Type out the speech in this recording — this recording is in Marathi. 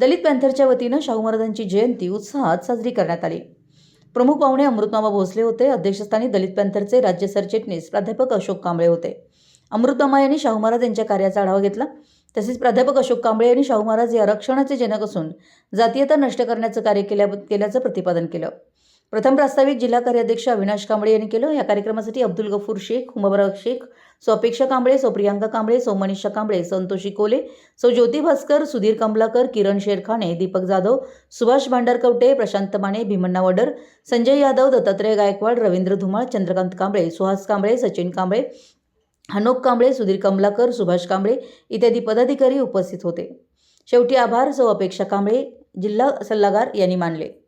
दलित पॅन्थरच्या वतीनं शाहू महाराजांची जयंती उत्साहात साजरी करण्यात आली. प्रमुख पाहुणे अमृतमामा भोसले होते. अध्यक्षस्थानी दलित पॅन्थरचे राज्य सरचिटणीस प्राध्यापक अशोक कांबळे होते. अमृतमामा यांनी शाहू महाराज यांच्या कार्याचा आढावा घेतला. तसेच प्राध्यापक अशोक कांबळे यांनी शाहू महाराज हे आरक्षणाचे जनक असून जातीयता नष्ट करण्याचं कार्य केल्या केल्याचं प्रतिपादन केलं. प्रथम प्रास्ताविक जिल्हा कार्याध्यक्ष अविनाश कांबळे यांनी केलं. या कार्यक्रमासाठी अब्दुल गफूर शेख मुबारक शेख स्वपेक्षा कांबळे सौ प्रियांका कांबळे सौ मनीषा कांबळे संतोषी कोले सौ ज्योती भास्कर सुधीर कमलाकर किरण शेरखाने दीपक जाधव सुभाष भांडारकवटे प्रशांत माने भीमण्णा वडर संजय यादव दत्तात्रय गायकवाड रवींद्र धुमाळ चंद्रकांत कांबळे सुहास कांबळे सचिन कांबळे हनोक कांबळे सुधीर कमलाकर सुभाष कांबळे इत्यादी पदाधिकारी उपस्थित होते. शेवटी आभार सौ अपेक्षा कांबळे जिल्हा सल्लागार यांनी मानले.